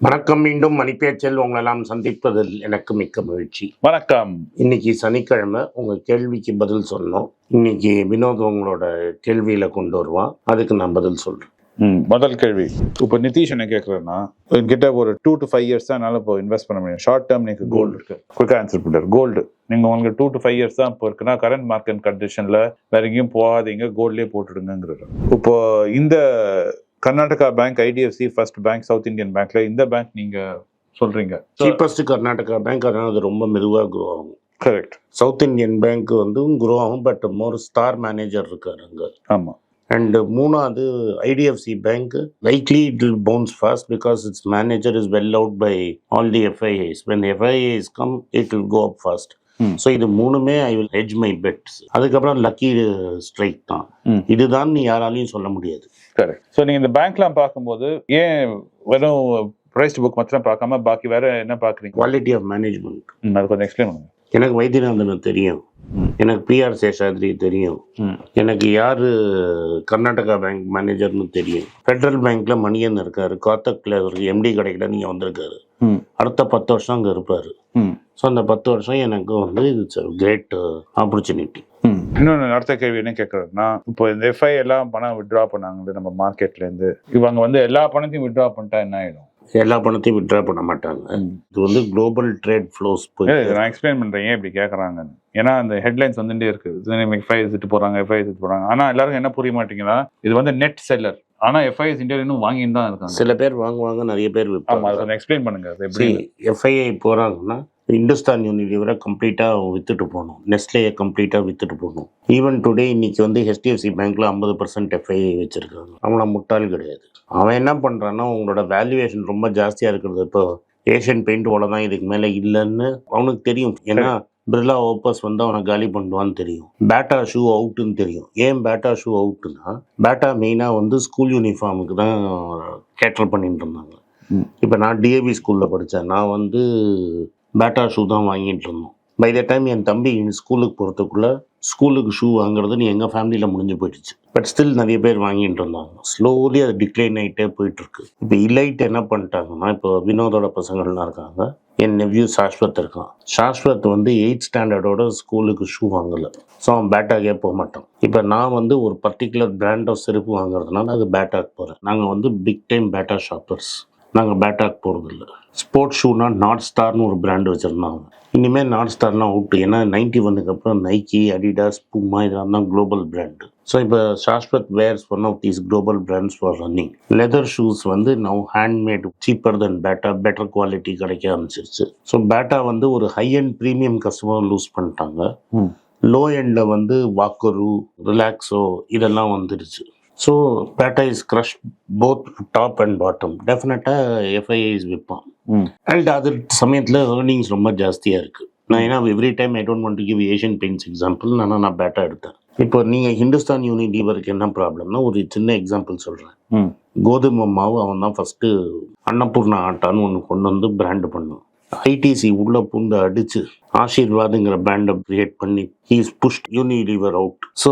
வணக்கம் மீண்டும் மணிப்பேச்சில் உங்களெல்லாம் சந்திப்பதில் எனக்கு மிக்க மகிழ்ச்சி. வணக்கம். இன்னைக்கு சனிக்கிழமை உங்க கேள்விக்கு பதில் சொல்லணும் இன்னைக்கு வினோத் உங்களோட கேள்வியில கொண்டு வருவான். அதுக்கு நான் பதில் சொல்றேன். ம், முதல் கேள்வி. இப்போ நிதிஷ் என்ன கேட்குறேன்னா என்கிட்ட ஒரு டூ டு ஃபைவ் இயர்ஸ் தான் என்னால் இப்போ இன்வெஸ்ட் பண்ண முடியும். ஷார்ட் டேர்ம் நீங்க கோல்டு இருக்கு. குயிக் ஆன்சர் பண்ணுறாரு கோல்டு நீங்க உங்களுக்கு டூ டு ஃபைவ் இயர்ஸ் தான் இப்போ இருக்குன்னா கரண்ட் மார்க்கெட் கண்டிஷன்ல வேற எங்கேயும் போகாதீங்க. கோல்ட்லேயே போட்டுடுங்கிறாரு இப்போ இந்த Karnataka bank IDFC first bank south Indian பேங்க்ல இந்த பேங்க் நீங்க சொல்றீங்க. சீப்பஸ்ட் கர்நாடகா பேங்க் அதனால அது ரொம்ப மெதுவாக க்ரோ ஆகும். கரெக்ட் சவுத் இந்தியன் பேங்க் வந்து க்ரோ ஆகும் பட் மோர் ஸ்டார் மேனேஜர் இருக்காரு அங்க. ஆமா. அண்ட் மூணாவது IDFC bank likely it will bounce fast because its manager is well out by all the FIIs when FIIs come it will go up fast. So இது மூணுமே I will hedge my bets அதுக்கப்புறம் lucky strike தான். இதுதான் நீ யாராலையும் சொல்ல முடியாது. Correct so நீங்க இந்த பேங்க்லாம் பார்க்கும்போது ஏன் வெறும் ப்ரைஸ் புக் மாத்திரம் பார்க்காம பாக்கி வேற என்ன பார்க்குறீங்க? குவாலிட்டி ஆஃப் மேனேஜ்மெண்ட் அது கொஞ்சம் எக்ஸ்பிளைன் பண்ணுங்க. எனக்கு வைத்தியநாதன் தெரியும். எனக்கு பிஆர் சேஷாத்ரி தெரியும். எனக்கு யாரு கர்நாடகா பேங்க் மேனேஜர்னு தெரியும். ஃபெடரல் பேங்க்ல மணியன் இருக்காரு. காத்தக்ல ஒரு எம்டி கிடைக்கல நீங்க வந்திருக்காரு. அடுத்த பத்து வருஷம் அங்க இருப்பாரு. ஸோ அந்த பத்து வருஷம் எனக்கு வந்து இட்ஸ் கிரேட் ஆப்பர்ச்சுனிட்டி ம். இன்னொன்று அடுத்த கேள்வி என்ன கேட்குறேன்னா இப்போ இந்த எஃப்ஐ எல்லாம் பணம் வித்ட்ரா பண்ணாங்களே நம்ம மார்க்கெட்ல இருந்து இவங்க வந்து எல்லா பணத்தையும் வித்ட்ரா பண்ணிட்டா என்ன ஆயிடும்? எல்லா பணத்தையும் விட்ரா பண்ண மாட்டாங்க. இது வந்து குளோபல் ட்ரேட் ஃப்ளோஸ் இது நான் எக்ஸ்பிளைன் பண்றேன். ஏன் இப்படி கேட்கறாங்கன்னு ஏன்னா அந்த ஹெட்லைன்ஸ் வந்துட்டே இருக்கு. எஃப்ஐ எடுத்துட்டு போறாங்க எஃப்ஐ எடுத்துட்டு போறாங்க. ஆனா எல்லாருக்கும் என்ன புரிய மாட்டேங்குதா இது வந்து நெட் செல்லர் ஆனா எஃப்ஐஎஸ் இந்தியா இன்னும் வாங்கிட்டு தான் இருக்காங்க. சில பேர் வாங்குவாங்க நிறைய பேர் ஆமா விற்பாங்க அதை எக்ஸ்பிளைன் பண்ணுங்க. அது எப்படி எஃப்ஐஐ போகிறாங்கன்னா இந்துஸ்தான் யூனிலிவரை கம்ப்ளீட்டாக வித்துட்டு போகணும். நெஸ்லேயை கம்ப்ளீட்டாக வித்துட்டு போகணும். ஈவன் டுடே இன்னைக்கு வந்து ஹெச்டிஎஃப்சி பேங்க்ல ஐம்பது பர்சன்ட் எஃப்ஐஐ வச்சிருக்காங்க. அவங்கள முட்டாள் கிடையாது. அவன் என்ன பண்ணுறான்னா உங்களோட வேல்யூவேஷன் ரொம்ப ஜாஸ்தியாக இருக்கிறது. இப்போ ஏஷியன் பெயிண்ட் ஓட தான் இதுக்கு மேலே இல்லைன்னு அவனுக்கு தெரியும். ஏன்னா பிர்லா ஓப்பஸ் வந்து அவனை காலி பண்ணுவான்னு தெரியும். பேட்டா ஷூ அவுட்டுன்னு தெரியும். ஏன் பேட்டா ஷூ அவுட்டுன்னா பேட்டா மெயினாக வந்து ஸ்கூல் யூனிஃபார்முக்கு தான் கேட்டர் பண்ணிட்டு இருந்தாங்க. இப்போ நான் டிஏவி ஸ்கூலில் படித்தேன் நான் வந்து பேட்டா ஷூ தான் வாங்கிட்டு இருந்தோம் பை த டைம் என் தம்பி ஸ்கூலுக்கு போகிறதுக்குள்ள ஸ்கூலுக்கு ஷூ வாங்குறது நீ எங்கள் ஃபேமிலியில் முடிஞ்சு போயிடுச்சு. பட் ஸ்டில் நிறைய பேர் வாங்கிட்டு இருந்தாங்க. ஸ்லோலி அது டிக்ளைன் ஆகிட்டே போயிட்டுருக்கு. இப்போ இலைட் என்ன பண்ணிட்டாங்கன்னா இப்போ வினோதோட பசங்கள்லாம் இருக்காங்க. என் நெவ்யூ சாஸ்வத் இருக்கான். சாஸ்வத் வந்து எயிட் ஸ்டாண்டர்டோட ஸ்கூலுக்கு ஷூ வாங்கலை. ஸோ அவன் பேட்டாகே போக மாட்டான். இப்போ நான் வந்து ஒரு பர்டிகுலர் பிராண்ட் ஆஃப் செருப்பு வாங்குறதுனால அது பேட்டாக் போகிறேன் நாங்கள் வந்து பிக் டைம் பேட்டா ஷாப்பர்ஸ் நாங்கள் பேட்டாக் போகிறதில்ல ஸ்போர்ட்ஸ் ஷூனா நாட் ஸ்டார்னு ஒரு பிராண்ட் வச்சுருந்தாங்க. இனிமேல் நாட் ஸ்டார்லாம் அவுட் ஏன்னா நைன்டி ஒன்னுக்கு அப்புறம் நைக்கி அடிடாஸ் பூமா இதெல்லாம் தான் குளோபல் பிராண்டு ஸோ இப்போ Shashwat wears one of these global brands for running leather shoes வந்து now handmade cheaper then Bata better quality கிடைக்க ஆரம்பிச்சிருச்சு. ஸோ பேட்டா வந்து ஒரு high and premium customer lose பண்ணிட்டாங்க. Low எண்டில் வந்து வாக்கரு ரிலாக்ஸோ இதெல்லாம் வந்துடுச்சு so Bata is crush both top and bottom டெஃபினட்டாக எஃப்ஐஐஸ் விற்பான். அண்ட் அது சமயத்தில் ஏர்னிங்ஸ் ரொம்ப ஜாஸ்தியாக இருக்குது நான் ஏன்னா every time I don't want to give Asian paints example நான் நான் பேட்டா எடுத்தேன். இப்போ நீங்கள் ஹிந்துஸ்தான் யூனிலீவருக்கு என்ன ப்ராப்ளம்னா ஒரு சின்ன எக்ஸாம்பிள் சொல்கிறேன். கோதுமை மாவு அவன் தான் ஃபஸ்ட்டு அன்னபூர்ணா ஆட்டான்னு ஒன்று கொண்டு வந்து பிராண்டு பண்ணான். ஐடிசி உள்ள பூந்து அடிச்சு ஆசீர்வாதுங்கிற பிராண்டை கிரியேட் பண்ணி he's pushed Unilever out so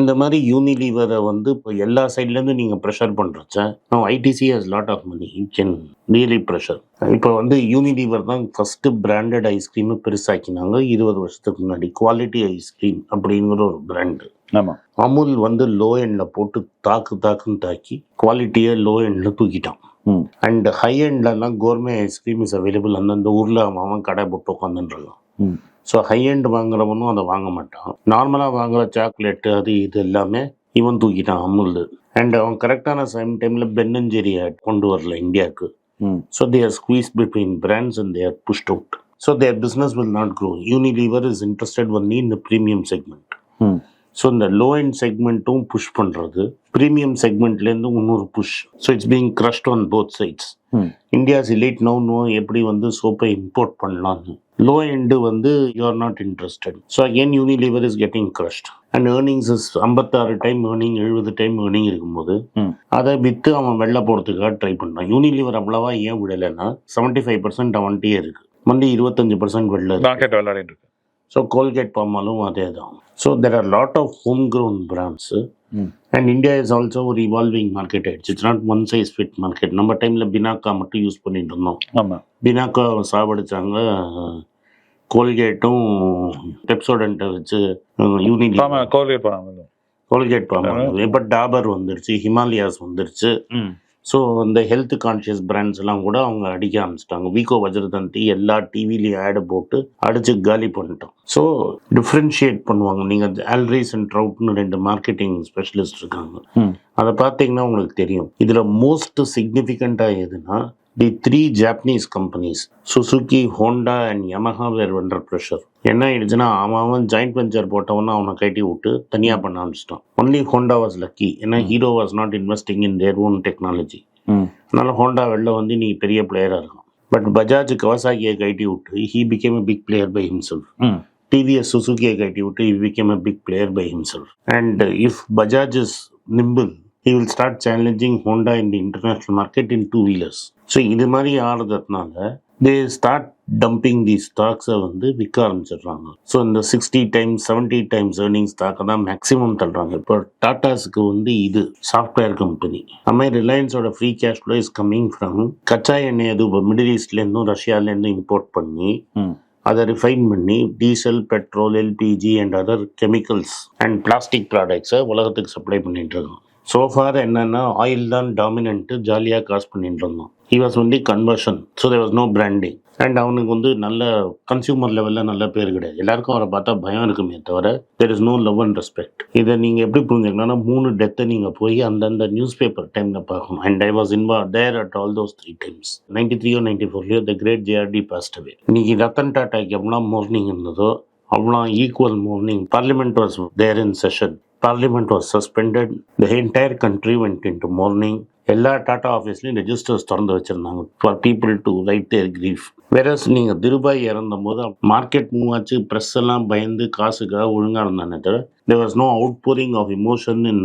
இந்த மாதிரி யூனிலீவரை வந்து இப்போ எல்லா சைட்லேருந்து நீங்கள் ப்ரெஷர் பண்ணுறச்ச நான் ITC has lot of money you can really pressure இப்போ வந்து யூனிலீவர் தான் ஃபஸ்ட்டு பிராண்டட் ஐஸ்கிரீமை பெருசாக்கினாங்க இருபது வருஷத்துக்கு முன்னாடி. குவாலிட்டி ஐஸ்கிரீம் அப்படிங்கிற ஒரு பிராண்டு ஆமா. அமுல் வந்து லோ எண்டில் போட்டு தாக்கு தாக்குன்னு தாக்கி குவாலிட்டியை லோ எண்டில் தூக்கிட்டான். And high எண்ட்லலாம் gourmet ice cream is available அந்தந்த ஊரில் அவன் கடை போட்டு உட்காந்துருக்கான். ஸோ ஹை எண்ட் வாங்குறவனும் அதை வாங்க மாட்டான். நார்மலாக வாங்குற சாக்லேட்டு அது இது எல்லாமே இவன் தூக்கிட்டான் அமுல் அண்ட் அவன் கரெக்டான சைம் டைமில் பென்னஞ்சேரியை கொண்டு வரல இந்தியாவுக்கு. So they are squeeze between brands and they are pushed out so their business will not grow Unilever is interested only இந்த ப்ரீமியம் செக்மெண்ட். ஸோ இந்த லோ எண்ட் செக்மெண்ட்டும் புஷ் பண்ணுறது ப்ரீமியம் செக்மெண்ட்லேருந்து இன்னொரு push so it's being crushed on both sides. India's elite no no எப்படி வந்து சோப்பை import பண்ணலாம்னு. லோ எண்டு வந்து you are not interested so again Unilever is getting crushed and earnings is ஐம்பத்தாறு டைம் ஏர்னிங் எழுபது time earning இருக்கும்போது ம். அதை விற்று அவன் வெளில போகிறதுக்காக ட்ரை பண்ணுறான் யூனிலிவர் அவ்வளவா ஏன் விடலைன்னா செவன்ட்டி ஃபைவ் பர்சன்ட் அவன்கிட்டயே இருக்கு. வந்து இருபத்தஞ்சு பர்சன்ட் வெளில விளையாடிட்டு இருக்கு. ஸோ கோல்கேட் பாமாலும் அதே தான். So there are lot of home ground brands. And India is also ஒரு இவால்விங் மார்க்கெட் ஆயிடுச்சு it's not one size fit market நம்ம டைமில் பினாக்கா மட்டும் யூஸ் பண்ணிட்டு இருந்தோம். ஆமா. பினாக்கா சாவடிச்சாங்க கோல்கேட்டும் பெப்சோடண்ட்டை வச்சு யூனிட் கோல்கேட் கோல்கேட் பாமா இப்போ டாபர் வந்துருச்சு ஹிமாலயாஸ் வந்துருச்சு. ஸோ இந்த ஹெல்த் கான்ஷியஸ் பிராண்ட்ஸ் எல்லாம் கூட அவங்க அடிக்க ஆரம்பிச்சிட்டாங்க. வீகோ வஜ்ரதந்தி எல்லா டிவிலையும் ஆடு போட்டு அடிச்சு காலி பண்ணிட்டோம். ஸோ டிஃப்ரென்ஷியேட் பண்ணுவாங்க. நீங்கள் ஆல்ரீஸ் அண்ட் ட்ரவுட்னு ரெண்டு மார்க்கெட்டிங் ஸ்பெஷலிஸ்ட் இருக்காங்க. அதை பார்த்தீங்கன்னா உங்களுக்கு தெரியும். இதில் மோஸ்ட் சிக்னிஃபிகண்ட்டாக எதுனா the three Japanese companies Suzuki Honda and Yamaha were under pressure என்ன ஆயிடுச்சுன்னா அவன் அவன் ஜாயிண்ட் வெஞ்சர் போட்டவன அவனை கட்டி விட்டு தனியாக பண்ண ஆரம்பிச்சிட்டான். ஒன்லி ஹோண்டா வாஸ் லக்கி ஏன்னா Hero was not investing in their own technology அதனால ஹோண்டா வெளில வந்து நீ பெரிய பிளேயராக இருக்கான். பட் பஜாஜ் கவசாக்கியை கட்டி விட்டு he became a big player by himself. ம். டிவிஎஸ் சுசுகியை கட்டி விட்டு he became a big player by himself. And if bajaj is nimble he will start challenging honda in the international market in two wheelers. So இது மாதிரி ஆடுறதுனால they start dumping தி ஸ்டாக்ஸை வந்து விற்க ஆரம்பிச்சிடுறாங்க. So இந்த sixty times seventy times earning ஸ்டாக்கை தான் maximum தள்ளுறாங்க. இப்போ டாட்டாஸுக்கு வந்து இது சாஃப்ட்வேர் கம்பெனி அதுமாதிரி ரிலையன்ஸோட free cash flow is coming from கச்சா எண்ணெய் அது மிடில் ஈஸ்ட்லேருந்தும் ரஷ்யாலேருந்தும் இம்போர்ட் பண்ணி அதை ரிஃபைன் பண்ணி diesel petrol LPG and other chemicals and plastic ப்ராடக்ட்ஸை உலகத்துக்கு சப்ளை பண்ணிட்டு இருக்கோம் சோஃபார் என்னன்னா ஆயில் தான் டாமினன்ட்டு ஜாலியாக காசு பண்ணிட்டு இருந்தோம் he was only conversion so there was no branding and அவனுக்கு வந்து நல்ல கன்சியூமர் லெவலில் நல்ல பேர் கிடையாது. எல்லாருக்கும் அவரை பார்த்தா பயம் இருக்குமே தவிர there is no love and respect இதை நீங்கள் எப்படி புரிஞ்சுக்கணும்னா மூணு டெத்தை நீங்கள் போய் அந்தந்த நியூஸ் பேப்பர் டைமில் பார்க்கணும். And I was இன்வா there at all those three times ninety த்ரீயோ ninety ஃபோர்லையோ the great JRD passed away இன்னைக்கு ரத்தன் டாட்டாக்கு எவ்வளோ மார்னிங் இருந்ததோ அவ்வளோ equal mourning parliament was there in session parliament was suspended the entire country went into mourning எல்லா டாட்டா ஆஃபீஸ்லையும் registers திறந்து வச்சுருந்தாங்க. For people to write their grief whereas நீங்கள் திருபாய் இறந்தபோது மார்க்கெட் மூவ் ஆச்சு ப்ரெஸ் எல்லாம் பயந்து காசுக்காக ஒழுங்காக இருந்தானே தவிர there was no outpouring of emotion in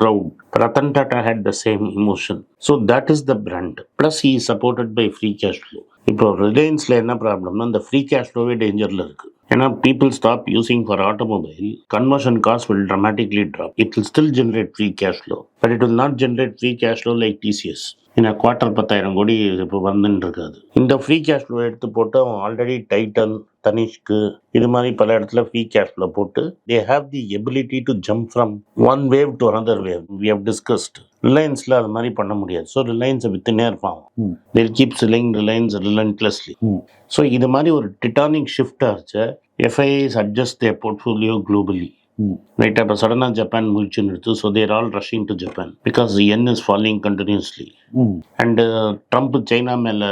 crowd Ratan Tata had the same emotion so that is the brand plus he supported by free cash flow இப்போ ரிலையன்ஸில் என்ன ப்ராப்ளம்னா இந்த ஃப்ரீ கேஷ் ஃப்ளோவே டேஞ்சரில் இருக்குது ஏன்னா people stop using for automobile conversion cost will dramatically drop. It will still generate free cash flow, but it will not generate free cash flow like TCS. ஏன்னா quarter பத்தாயிரம் கோடி இப்போ வந்துன்னு இருக்காது இந்த ஃப்ரீ கேஷ் ஃப்ளோ எடுத்து போட்டு அவன் ஆல்ரெடி டைட்டன் தனிஷ்க்கு இது மாதிரி பல இடத்துல ஃப்ரீ கேஷ் ஃப்ளோ போட்டு they have the ability to jump from one wave to another wave we have discussed ரிலையன்ஸில் அது மாதிரி பண்ண முடியாது. ஸோ ரிலையன்ஸை வித்துனே இருப்பான். They'll keep selling Reliance relentlessly so இது மாதிரி ஒரு டிட்டானிக் ஷிஃப்ட் ஆச்சு FIIs adjust the portfolio globally ம். ரைட் அப்போ சடனாக ஜப்பான் முயற்சி நிறுத்து. So they're all rushing to Japan because yen is following continuously and Trump China மேலே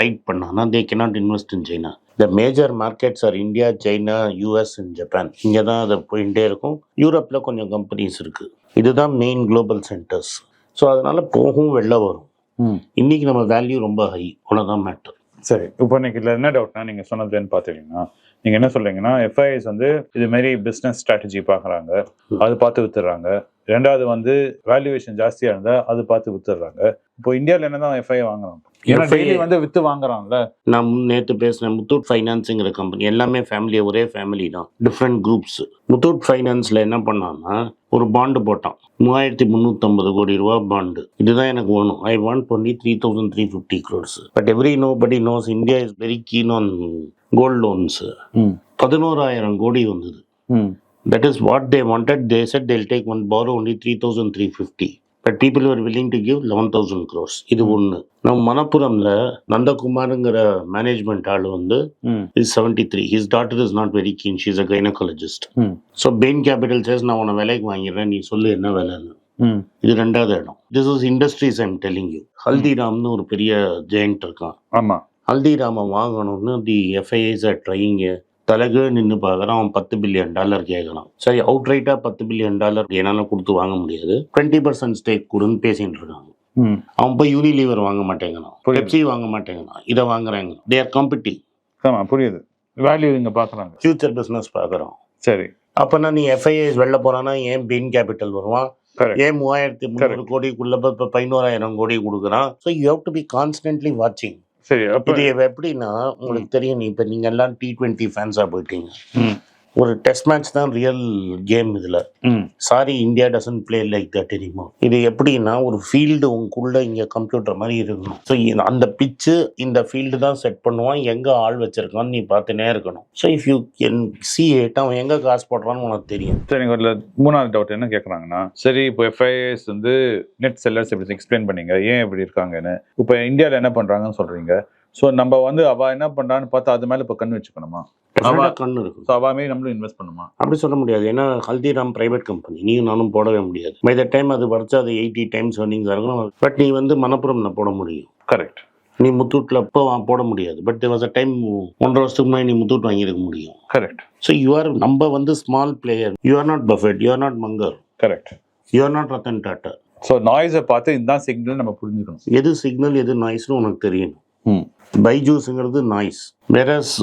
டைட் பண்ணானா they cannot invest in China the major markets are India China US and Japan இங்கே தான் அது போயிட்டே இருக்கும். யூரோப்பில் கொஞ்சம் கம்பெனிஸ் இருக்குது இதுதான் மெயின் குளோபல் சென்டர்ஸ் ஸோ அதனால் போகும் வெளில வரும். ம். இன்னைக்கு நம்ம வேல்யூ ரொம்ப ஹை அவ்வளோதான் மேட்டர் சரி. இப்போ இன்னைக்கு இதில் என்ன டவுட்னா நீங்க சொன்னதுன்னு பார்த்துட்டீங்கன்னா நீங்க என்ன சொல்றீங்கன்னா எஃப்ஐஎஸ் வந்து இது மாதிரி பிசினஸ் ஸ்ட்ராட்டஜி பார்க்குறாங்க அது பார்த்து வித்துடுறாங்க. ரெண்டாவது வந்து வேல்யூவேஷன் ஜாஸ்தியா இருந்தா அது பார்த்து வித்துடுறாங்க. இப்போ இந்தியாவில் என்னதான் எஃப்ஐ வாங்குறாங்க? ஏன்னா daily வந்து வித்து வாங்குறான்ல நான் நேற்று பேசினேன் முத்தூட் ஃபைனான்ஸுங்கிற கம்பெனி எல்லாமே ஃபேமிலி ஒரே ஃபேமிலி தான். டிஃப்ரெண்ட் குரூப்ஸ் முத்தூட் ஃபைனான்ஸில் என்ன பண்ணான்னா ஒரு பாண்டு போட்டான். மூவாயிரத்தி முந்நூற்றம்பது கோடி ரூபா பாண்டு இதுதான் எனக்கு வேணும். I want only three thousand three fifty crores but every nobody knows India is very keen on gold loans பதினோராயிரம் கோடி வந்தது. That is what they wanted. They said they'll take one borrow only 3,350. But people were willing to give 11,000 crores. இது ஒன்று நம்ம மணப்புரம்ல நந்தகுமாருங்கிற management ஆள் வந்து is seventy three his daughter is not very keen she's a gynaecologist so Bain Capital says நான் உன்னை விலைக்கு வாங்கிடுறேன். நீ சொல்லு என்ன விலைன்னு. ம் இது ரெண்டாவது இடம். This is industries I'm telling you ஹல்திராம்னு ஒரு பெரிய ஜெயண்ட் இருக்கான். ஆமா. ஹல்திராமை வாங்கணும்னு தி எஃப்ஐஐஸ் ஆர் ட்ரையிங் தலைகீழ நின்று பார்க்குறான் அவன் பத்து பில்லியன் டாலர் கேட்குறான் சரி அவுட் ரைட்டாக பத்து பில்லியன் டாலர் என்னால் கொடுத்து வாங்க முடியாது. டுவெண்ட்டி பர்சன்ட் ஸ்டேக் கொடுன்னு பேசிட்டு இருக்காங்க. அவன் போய் யூனிலீவர் வாங்க மாட்டேங்கிறான். பெப்சி வாங்க மாட்டேங்கிறான். இதை வாங்குறாங்க தே ஆர் காம்படிங் ஆமா புரியுது. வேல்யூ இங்க பாக்குறாங்க. ஃபியூச்சர் பிஸ்னஸ் பார்க்குறோம் சரி. அப்போனா நீ எஃப்ஐஐஸ் வெளில போறானா ஏன் பெயின் கேபிட்டல் வருவான். ஏன் மூவாயிரத்தி முந்நூறு கோடிக்குள்ள இப்போ பதினோராயிரம் கோடி கொடுக்குறான்? So you have to be constantly வாட்சிங் சரி அப்ப இது எப்படின்னா உங்களுக்கு தெரியும் இப்ப நீங்க எல்லாம் டி ட்வெண்ட்டி ஃபேன்ஸா போயிட்டீங்க. ஒரு டெஸ்ட் மேட்ச் தான் ரியல் கேம் இதுல. Sorry India doesn't play like that anymore இது எப்படின்னா ஒரு ஃபீல்டு உங்களுக்குள்ள இங்க கம்ப்யூட்டர் மாதிரி இருக்கணும். ஸோ அந்த பிச்சு இந்த ஃபீல்டு தான் செட் பண்ணுவான். எங்க ஆள் வச்சிருக்கான்னு நீ பார்த்துனே இருக்கணும். So if you can see it அவன் எங்க காசு போடுறான்னு உனக்கு தெரியும். சரி எனக்கு ஒரு மூணாவது டவுட் என்ன கேட்குறாங்கன்னா சரி இப்போ எஃப்ஐஎஸ் வந்து நெட் செல்லர்ஸ் இப்படி எக்ஸ்பிளைன் பண்ணீங்க? ஏன் இப்படி இருக்காங்கன்னு? இப்போ இந்தியாவில் என்ன பண்ணுறாங்கன்னு சொல்கிறீங்க ஸோ நம்ம வந்து அவ என்ன பண்ணுறான்னு பார்த்தா அது மேலே இப்போ கண் வச்சுக்கணுமா? கண்ணு இருக்கும். ஸோ அவாமே நம்மளும் இன்வெஸ்ட் பண்ணுமா? அப்படி சொல்ல முடியாது. ஏன்னா ஹல்திராம் பிரைவேட் கம்பெனி நீயும் நானும் போடவே முடியாது. பை த டைம் அது வரைச்சா அது எயிட்டி டைம்ஸ் earnings இருக்கணும். பட் நீ வந்து மணப்புறம்ல போட முடியும். கரெக்ட் நீ முத்தூட்டில் இப்போ வா- போட முடியாது. பட் வாஸ் அ டைம் ஒன்றரை வருஷத்துக்கு முன்னாடி நீ முத்தூட் வாங்கியிருக்க முடியும். கரெக்ட் ஸோ யூ ஆர் நம்ம வந்து small player you are not Buffett you are not Munger correct you are not Ratan Tata so நாய்ஸை பார்த்து இதுதான் சிக்னல் நம்ம புரிஞ்சுக்கணும். எது சிக்னல் எது நாய்ஸ்னு உனக்கு தெரியணும். ம். பைஜூஸுங்கிறது நாய்ஸ். வேறஸ்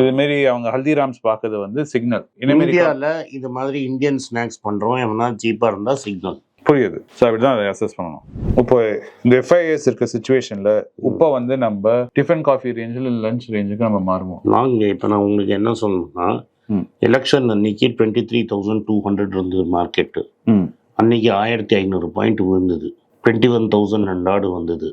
இது மாரி அவங்க ஹல்திராம்ஸ் பார்க்கறது வந்து சிக்னல். இந்தியாவில் இது மாதிரி இந்தியன் ஸ்நாக்ஸ் பண்ணுறோம் எவனா சீப்பாக இருந்தால் சிக்னல். புரியுது. ஸோ அப்படிதான் அதை அசஸ் பண்ணணும். இப்போ இந்த எஃப்ஐஎஸ் இருக்க சுச்சுவேஷன்ல இப்போ வந்து நம்ம டிஃபன் காஃபி ரேஞ்சில் லஞ்ச் ரேஞ்சுக்கு நம்ம மாறுவோம். நாங்கள் இப்போ நான் உங்களுக்கு என்ன சொல்லணும்னா. எலெக்ஷன் அன்னைக்கு twenty three thousand two hundred இருந்தது மார்க்கெட்டு ம். அன்னைக்கு ஆயிரத்தி ஐநூறு பாயிண்ட் விழுந்தது. டுவெண்ட்டி ஒன் தௌசண்ட் ரெண்டாடு வந்தது.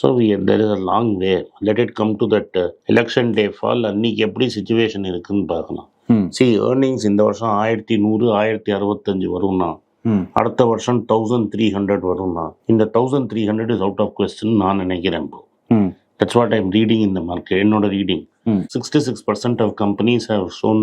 So there is a long way let it come to that election day fall அன்னைக்கு எப்படி சுச்சுவேஷன் இருக்குன்னு பார்க்கலாம். சி ஏர்னிங்ஸ் இந்த வருஷம் ஆயிரத்தி நூறு ஆயிரத்தி அறுபத்தஞ்சு வரும்னா அடுத்த வருஷம் தௌசண்ட் த்ரீ ஹண்ட்ரட் வரும்னா இந்த thousand three hundred is out of question நான் நினைக்கிறேன் இப்போ தட்ஸ் வாட் ஐம் ரீடிங் இந்த மார்க்கெட் என்னோட reading. Sixty six percent of companies have shown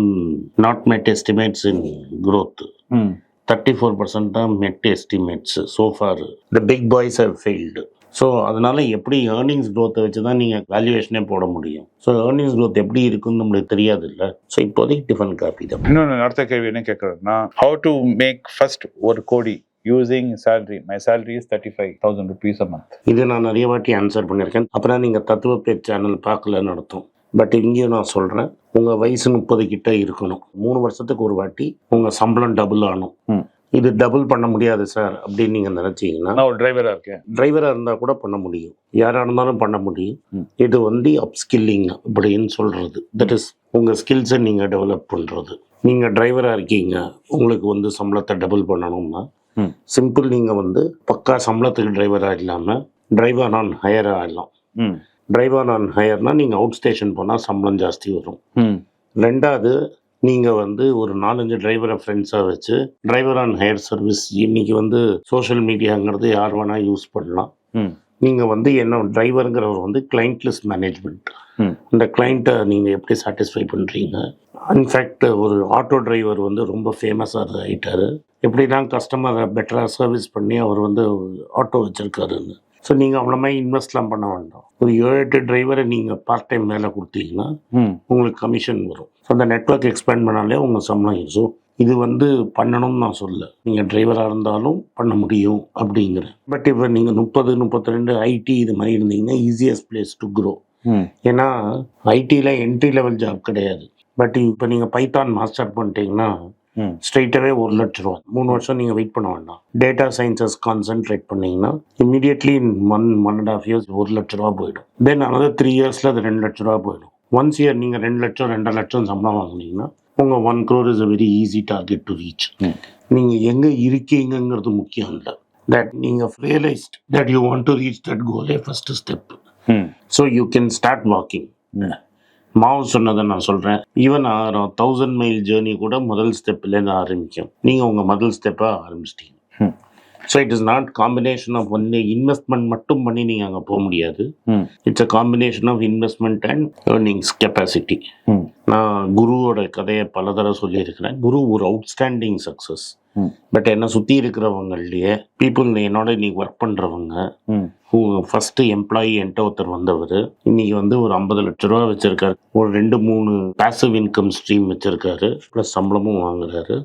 not met estimates in growth. ம். தேர்ட்டி ஃபோர் பர்சன்ட் தான் met estimates so far the big boys have failed so அதனால எப்படி earnings க்ரோத்தை வச்சு தான் நீங்கள் வேல்யூவேஷனே போட முடியும். ஸோ ஏர்னிங்ஸ் க்ரோத் எப்படி இருக்குன்னு நம்மளுக்கு தெரியாது இல்லை ஸோ இப்போதைக்கு டிஃபன் காப்பி தான். இன்னொன்று அடுத்த கேள்வி என்ன கேட்குறதுனா ஹவு டு மேக் ஃபர்ஸ்ட் ஒரு கோடி using salary? My salary is thirty five thousand rupees a month இது நான் நிறைய வாட்டி ஆன்சர் பண்ணியிருக்கேன். அப்புறம் நீங்கள் தத்துவ பேர் சேனல் பார்க்கலன்னு அர்த்தம். பட் இங்கேயும் நான் சொல்கிறேன் உங்கள் வயசு முப்பது கிட்ட இருக்கணும். மூணு வருஷத்துக்கு ஒரு வாட்டி உங்கள் சம்பளம் டபுள் ஆகணும். இது டபுள் பண்ண முடியாது சார் அப்படின்னு நீங்கள் நினச்சிங்கன்னா நான் ஒரு டிரைவராக இருக்கேன். டிரைவராக இருந்தால் கூட பண்ண முடியும். யாராக இருந்தாலும் பண்ண முடியும். இது வந்து அப்ஸ்கில்லிங் அப்படின்னு சொல்கிறது தட் இஸ் உங்கள் ஸ்கில்ஸை நீங்கள் டெவலப் பண்ணுறது நீங்கள் டிரைவராக இருக்கீங்க உங்களுக்கு வந்து சம்பளத்தை டபுள் பண்ணணும்னா. சிம்பிள் நீங்கள் வந்து பக்கா சம்பளத்துக்கு டிரைவராக இல்லாமல் டிரைவர் ஆன் ஹையராக ஆகலாம் டிரைவர் ஆன் ஹையர்னா நீங்கள் அவுட் ஸ்டேஷன் போனால் சம்பளம் ஜாஸ்தி வரும். ம். ரெண்டாவது நீங்கள் வந்து ஒரு நாலஞ்சு டிரைவரை ஃப்ரெண்ட்ஸாக வச்சு டிரைவர் ஆன் ஹையர் சர்வீஸ் இன்னைக்கு வந்து சோஷியல் மீடியாங்கிறது யார் வேணால் யூஸ் பண்ணலாம். நீங்கள் வந்து என்ன டிரைவருங்கிறவர் வந்து கிளைண்ட்லெஸ் மேனேஜ்மெண்ட் ம். இந்த கிளைண்ட்டை நீங்கள் எப்படி சாட்டிஸ்ஃபை பண்ணுறீங்க இன்ஃபேக்ட் ஒரு ஆட்டோ டிரைவர் வந்து ரொம்ப ஃபேமஸாக ஆகிட்டாரு எப்படின்னா கஸ்டமரை பெட்டராக சர்வீஸ் பண்ணி அவர் வந்து ஆட்டோ வச்சுருக்காருன்னு. ஸோ நீங்கள் அவ்வளோ மாதிரி இன்வெஸ்ட்லாம் பண்ண வேண்டாம். ஒரு ஏழு எட்டு டிரைவரை நீங்கள் பார்ட் டைம் வேலை கொடுத்தீங்கன்னா உங்களுக்கு கமிஷன் வரும். ஸோ அந்த நெட்ஒர்க் எக்ஸ்பேண்ட் பண்ணாலே உங்கள் சம்பளம் ஸோ இது வந்து பண்ணணும்னு நான் சொல்ல நீங்கள் டிரைவராக இருந்தாலும் பண்ண முடியும் அப்படிங்கிறேன் பட் இப்போ நீங்கள் முப்பது முப்பத்தி ரெண்டு ஐடி இது மாதிரி இருந்தீங்கன்னா ஈஸியஸ்ட் பிளேஸ் டு க்ரோ ஏன்னா ஐடியில் என்ட்ரி லெவல் ஜாப் கிடையாது. பட் இப்போ நீங்கள் பைத்தான் மாஸ்டர் பண்ணிட்டீங்கன்னா ம். ஸ்ட்ரைட்டாகவே ஒரு லட்ச ரூபா மூணு வருஷம் நீங்கள் வெயிட் பண்ண வேண்டாம். டேட்டா சயின்சஸ் கான்சென்ட்ரேட் பண்ணீங்கன்னா immediately one one and half years ஒரு லட்ச ரூபா போயிடும். தென் another த்ரீ இயர்ஸில் அது ரெண்டு லட்ச ரூபா போயிடும். ஒன்ஸ் இயர் நீங்கள் ரெண்டு லட்சம் ரெண்டரை லட்சம் சம்பளம் வாங்குனீங்கன்னா உங்கள் one crore is a very easy target to reach. நீங்கள் எங்கே இருக்கீங்கங்கிறது முக்கியம் இல்லை. தட் நீங்கள் realised that you want to reach that Golay first step so you can start walking மாவு சொன்னதை நான் சொல்கிறேன் ஈவன் தௌசண்ட் மைல் ஜேர்னி கூட முதல் ஸ்டெப்லேருந்து ஆரம்பிக்கும். நீங்கள் உங்கள் முதல் ஸ்டெப்பாக ஆரம்பிச்சிட்டீங்க. So it is not combination of only investment மட்டும் பண்ணி நீங்கள் அங்கே போக முடியாது. It's a combination of investment and earnings capacity நான் குருவோட கதையை பல தடவை சொல்லியிருக்கிறேன். குரு ஒரு அவுட்ஸ்டாண்டிங் சக்ஸஸ். பட் என்னை சுற்றி இருக்கிறவங்களையே பீப்புள் என்னோட இன்னைக்கு ஒர்க் பண்ணுறவங்க ஃபர்ஸ்ட் எம்ப்ளாயி என்கிட்ட ஒருத்தர் வந்தவர் இன்னைக்கு வந்து ஒரு ஐம்பது லட்ச ரூபா வச்சிருக்காரு. ஒரு ரெண்டு மூணு பாசிவ் இன்கம் ஸ்ட்ரீம் வச்சிருக்காரு. ப்ளஸ் சம்பளமும் வாங்குறாரு.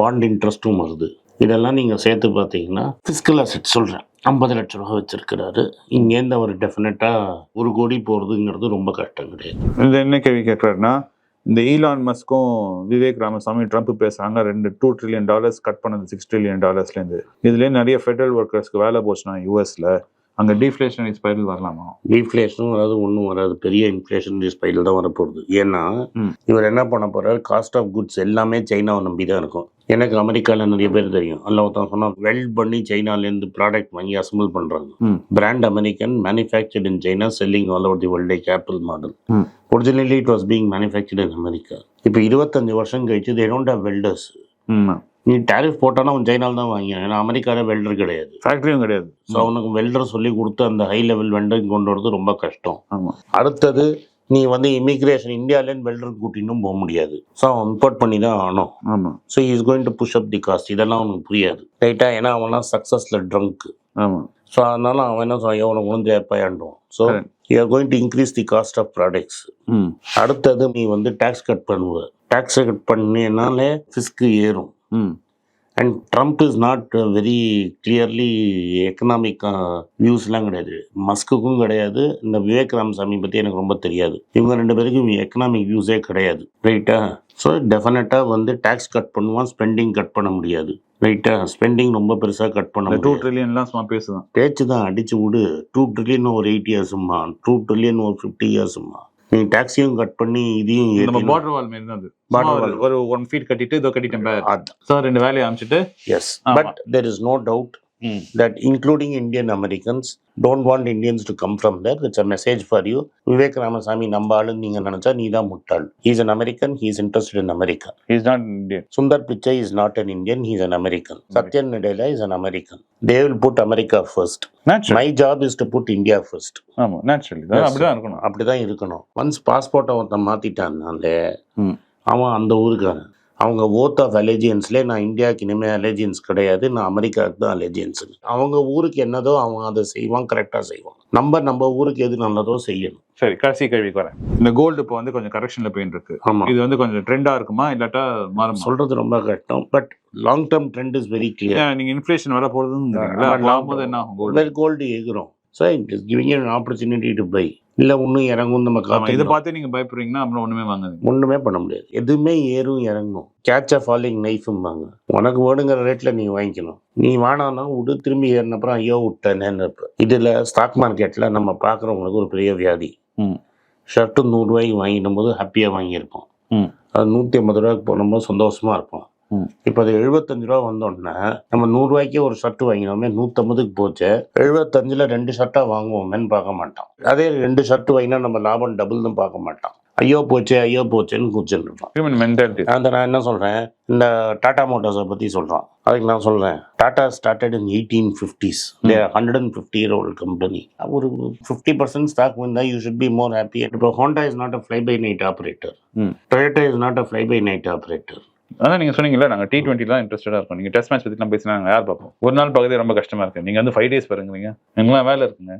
பாண்ட் இன்ட்ரெஸ்ட்டும் வருது. இதெல்லாம் நீங்கள் சேர்த்து பார்த்தீங்கன்னா ஃபிஸ்கல் அசெட் சொல்கிறேன் ஐம்பது லட்ச ரூபா வச்சிருக்கிறாரு. இங்கேருந்து அவர் டெஃபினட்டாக ஒரு கோடி போகிறதுங்கிறது ரொம்ப கஷ்டம் கிடையாது. இது என்ன கேள்வி கேட்குறாருன்னா இந்த ஈலான் மஸ்க்கும் விவேக் ராமசாமி ட்ரம்ப் பேசுகிறாங்க ரெண்டு டூ ட்ரில்லியன் டாலர்ஸ் கட் பண்ணது சிக்ஸ் ட்ரில்லியன் டாலர்ஸ்லேருந்து இதுலேயே நிறைய ஃபெடரல் ஒர்க்கர்ஸ்க்கு வேலை போச்சுன்னா யூஎஸில் அங்க டீஃப்ளேஷனரி ஸ்பைரல் வரலாமா? டீஃப்ளேஷனும் வராது ஒன்றும் வராது. பெரிய இன்ஃப்ளேஷன் ஸ்பைல் தான் வரப்போகுது. ஏன்னா. இவர் என்ன பண்ண போறாரு? காஸ்ட் ஆஃப் குட்ஸ் எல்லாமே சைனாவை நம்பி தான் இருக்கும். எனக்கு அமெரிக்காவில் நிறைய பேர் தெரியும். அதில் ஒருத்தன் சொன்னா வெல்ட் பண்ணி சைனாலேருந்து ப்ராடக்ட் வாங்கி அசம்பிள் பண்ணுறாங்க. Brand American manufactured in China selling all over the world Apple model. Originally it was being manufactured in America இப்போ இருபத்தஞ்சு வருஷம் கழிச்சு தே டோன்ட் ஹவ் வெல்டர்ஸ் நீ டேரிஃப் போட்டானா அவன் சைனாவில் தான் வாங்கினான் ஏன்னா அமெரிக்காவில் வெல்டர் கிடையாது. ஃபேக்டரியும் கிடையாது. ஸோ அவனுக்கு வெல்டர் சொல்லி கொடுத்து அந்த ஹை லெவல் வெல்டர் கொண்டு வரது ரொம்ப கஷ்டம். ஆமா. அடுத்தது நீ வந்து இமிக்ரேஷன் இந்தியாவிலேருந்து வெல்டர் கூட்டின்னும் போக முடியாது. ஸோ அவன் இம்போர்ட் பண்ணி தான் ஆகணும். ஆமா. So is going to push up the cost இதெல்லாம் அவனுக்கு புரியாது. ரைட்டா ஏன்னா அவன்லாம் சக்ஸஸில் ட்ரங்க் ஆமா. ஸோ அதனால அவன் என்ன சொல்ல எவனுக்கு முடிஞ்ச ஏப்பாயாண்டுவான் so Correct. You are going to increase the cost of products அடுத்தது நீ வந்து டேக்ஸ் கட் பண்ணுவ. டேக்ஸை கட் பண்ணினாலே ஃபிஸ்க்கு ஏறும். And Trump is not very clearly economic வியூஸ்லாம் கிடையாது. மஸ்குக்கும் கிடையாது. இந்த விவேக் ராமசாமி பற்றி எனக்கு ரொம்ப தெரியாது. இவங்க ரெண்டு பேருக்கும் எக்கனாமிக் வியூஸே கிடையாது. ரைட்டா ஸோ டெஃபினட்டாக வந்து டேக்ஸ் கட் பண்ணுவான் ஸ்பெண்டிங் கட் பண்ண முடியாது. ரைட்டா ஸ்பெண்டிங் ரொம்ப பெருசாக கட் பண்ண டூ ட்ரில்லியன்லாம் சும்மா பேசுதான். பேச்சு தான் அடிச்சு விடு. டூ ட்ரில்லியன் ஒரு எயிட் இயர்ஸுமா டூ ட்ரில்லியன் ஒரு ஃபிஃப்டி இயர்ஸுமா நீ டேக்ஸையும் கட் பண்ணி இதையும் நம்ம பார்டர் வால் மாதிரி தான் அது. சும்மா wall. ஒரு- ஒன் ஃபீட் கட்டிட்டு இதோ கட்டிட்டேன் சார் ரெண்டு வேலையை அமைச்சிட்டு yes. But there is no doubt ம் that including Indian Americans don't want Indians to come from there. It's a message for you. Vivek Ramaswamy நம்ம ஆளுன்னு நீங்க நினைச்சா நீ தான் முட்டாள். He's an American he's interested in America is not Indian Sundar Pichai is not an Indian he's an American Satya Nadella is an American they will put America first my job is to put India first ஆமா naturally. அப்படிதான் இருக்கணும். அப்படிதான் இருக்கணும். Once பாஸ்போர்ட்டை ஒருத்தன் மாத்திட்டான்னாலே ம். அவன் அந்த ஊருக்காரன். அவங்க ஓத் ஆஃப் அலேஜியன்ஸ்லேயே நான் இந்தியாவுக்கு இனிமேல் அலேஜியன்ஸ் கிடையாது நான் அமெரிக்காவுக்கு தான் அலேஜியன்ஸ் அவங்க ஊருக்கு என்னதோ அவன் அதை செய்வான் கரெக்டாக செய்வான் நம்ம நம்ம ஊருக்கு எது நல்லதோ செய்யணும். சரி கடைசி கேள்விக்கு வரேன். இந்த கோல்டு இப்போ வந்து கொஞ்சம் கரெக்ஷன்ல போயிட்டு இருக்கு. ஆமாம் இது வந்து கொஞ்சம் ட்ரெண்டா இருக்குமா இல்லாட்டா மாறுமா? சொல்றது ரொம்ப கஷ்டம். But long term trend is very clear ஏன் நீங்க இன்ஃபிளேஷன் வர ஆகும்போது என்ன ஆகும் gold gold எகிறோம் so it is giving an opportunity to buy இல்லை இன்னும் இறங்கும் நம்ம ஆமா இதை காத்து பார்த்து நீங்க பயப்படுறீங்கன்னா அப்புறம் ஒண்ணுமே வாங்காதீங்க. ஒண்ணுமே பண்ண முடியாது. எதுவுமே ஏறும் இறங்கும். கேட்ச் அ ஃபாலிங் நைஃபும்பாங்க உனக்கு வேணுங்கிற ரேட்ல நீ வாங்கிக்கணும். நீ வேணாம்னா விடு திரும்பி ஏறினப்புறம் ஐயோ விட்டேன்னு இருப்ப இதுல ஸ்டாக் மார்க்கெட்ல நம்ம பார்க்குறவங்களுக்கு ஒரு பெரிய வியாதி. ம். ஷர்ட்டு நூறுரூவாய்க்கு வாங்கிடும் போது ஹாப்பியாக வாங்கியிருப்போம். ம். அது நூற்றி ஐம்பது ரூபாய்க்கு போடும்போது சந்தோஷமா இருப்போம். இப்போ அது எழுபத்தஞ்சு ரூபா வந்தோடனே நம்ம நூறுரூவாய்க்கே ஒரு ஷர்ட் வாங்கினோமே நூற்றம்பதுக்கு போச்சு. எழுபத்தஞ்சில் ரெண்டு ஷர்ட்டாக வாங்குவோமேன்னு பார்க்க மாட்டோம் அதே ரெண்டு ஷர்ட் வாங்கினா நம்ம லாபம் டபுள்னு பார்க்க மாட்டோம் ஐயோ போச்சே ஐயோ போச்சேன்னு கூச்சின்னு இருப்பான். அந்த நான் என்ன சொல்கிறேன் இந்த டாடா மோட்டார்ஸை பற்றி சொல்கிறான் அதுக்கு நான் சொல்கிறேன் Tata started in eighteen fifties hundred and fifty year old company ஒரு ஃபிஃப்டி பர்சன்ட் ஸ்டாக் வந்தால் you should be more happy இப்போ Honda is not a fly by night operator. Toyota is not a fly by night operator அதான் நீங்க சொன்னீங்கல்ல நாங்க T twenty தான் இன்ட்ரெஸ்டடா இருக்கோம். நீங்க டெஸ்ட் மேட்ச் பத்தி பேசினா நாங்க யார் பார்ப்போம்? ஒரு நாள் பார்க்கறதே ரொம்ப கஷ்டமா இருக்கு. நீங்க வந்து ஃபைவ் டேஸ் பாருங்க எங்கெல்லாம் வேலை இருக்குங்க?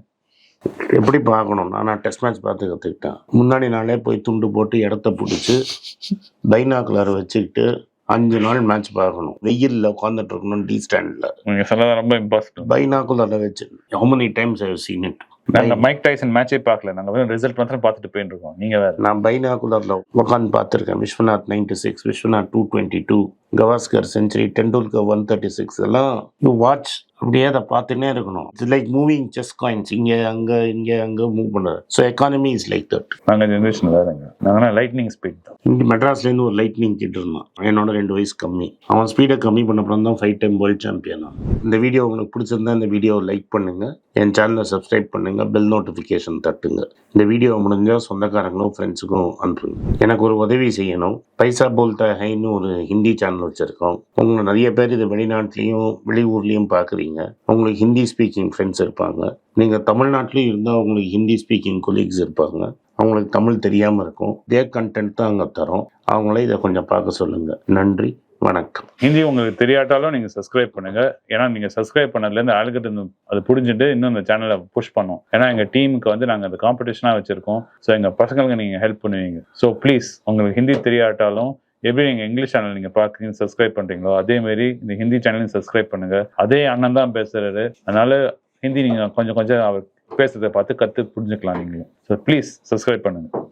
எப்படி பார்க்கணும்னா நான் டெஸ்ட் மேட்ச் பார்த்து கற்றுக்கிட்டேன் முன்னாடி நாளே போய் துண்டு போட்டு இடத்த பிடிச்சி பைனாக்குலர் வச்சுக்கிட்டு அஞ்சு நாள் மேட்ச் பார்க்கணும். வெயிலில் உட்காந்துட்டு இருக்கணும் டி ஸ்டாண்டில் நீங்க சொன்னது ரொம்ப இம்பாசிபிள் பைனாக்குலரில் வச்சு how many times I seen it? நாங்க மைக் டைசன் மேட்சே பார்க்கல. நாங்க வெறும் ரிசல்ட் மாத்திரம் பார்த்துட்டு போயிட்டு இருக்கோம். நீங்க வேற? நான் பைனாகுலரில் உட்காந்து பார்த்துருக்கேன். Viswanath ninety six Viswanath two twenty two Gavaskar century Tendulkar one thirty six எல்லாம் யூ வாட்ச் அப்படியே அதை பார்த்துன்னே இருக்கணும். It's like moving chess coins இங்கே அங்கே இங்கே அங்கே மூவ் பண்ணுறது. So economy is like that நாங்க ஜென்ரேஷன் வேறங்க. நாங்கன்னா லைட்னிங் ஸ்பீட் தான். இங்கே மெட்ராஸ்லேருந்து ஒரு லைட்னிங் கிட் இருந்தான். என்னோட ரெண்டு வயசு கம்மி. அவன் ஸ்பீடை கம்மி பண்ண அப்புறம் தான் ஃபைவ் டைம் வேர்ல்ட் சாம்பியன் இந்த வீடியோ உங்களுக்கு பிடிச்சிருந்தா இந்த வீடியோவை லைக் பண்ணுங்க. என் சேனலை சப்ஸ்கிரைப் பண்ணுங்க. பெல் நோட்டிஃபிகேஷன் தட்டுங்க. இந்த வீடியோ முடிஞ்சால் சொந்தக்காரங்களும் ஃப்ரெண்ட்ஸுக்கும் அனுப்புங்க. எனக்கு ஒரு உதவி செய்யணும். பைசா போல்தா ஹைன்னு ஒரு ஹிந்தி சேனல் வச்சுருக்கோம். உங்களை நிறைய பேர் இது வெளிநாட்டிலையும் வெளியூர்லேயும் பார்க்குறீங்க. உங்களுக்கு ஹிந்தி ஸ்பீக்கிங் ஃப்ரெண்ட்ஸ் இருப்பாங்க. நீங்கள் தமிழ்நாட்டிலையும் இருந்தால் உங்களுக்கு ஹிந்தி ஸ்பீக்கிங் கொலீக்ஸ் இருப்பாங்க. அவங்களுக்கு தமிழ் தெரியாமல் இருக்கும். இதே கண்டென்ட் தான் அங்கே தரோம். அவங்களே இதை கொஞ்சம் பார்க்க சொல்லுங்கள் நன்றி. வணக்கம். ஹிந்தி உங்களுக்கு தெரியாட்டாலும் நீங்கள் சப்ஸ்கிரைப் பண்ணுங்கள் ஏன்னா நீங்கள் சப்ஸ்கிரைப் பண்ணதுலேருந்து ஆளுக்கிட்ட அது புரிஞ்சுட்டு இன்னும் இந்த சேனலை புஷ் பண்ணோம். ஏன்னா எங்கள் டீமுக்கு வந்து நாங்கள் அந்த காம்படிஷனாக வச்சுருக்கோம். ஸோ எங்கள் பசங்களுக்கு நீங்கள் ஹெல்ப் பண்ணுவீங்க. ஸோ ப்ளீஸ் உங்களுக்கு ஹிந்தி தெரியாட்டாலும் எப்படி நீங்கள் இங்கிலீஷ் சேனல் நீங்கள் பார்க்குறீங்க சப்ஸ்கிரைப் பண்ணுறீங்களோ அதே மாதிரி இந்த ஹிந்தி சேனலையும் சப்ஸ்கிரைப் பண்ணுங்கள் அதே அண்ணன் தான் பேசுகிறாரு அதனால ஹிந்தி நீங்கள் கொஞ்சம் கொஞ்சம் அவர் பேசுறதை பார்த்து கற்று புரிஞ்சுக்கலாம் நீங்கள் ஸோ ப்ளீஸ் சப்ஸ்கிரைப் பண்ணுங்க.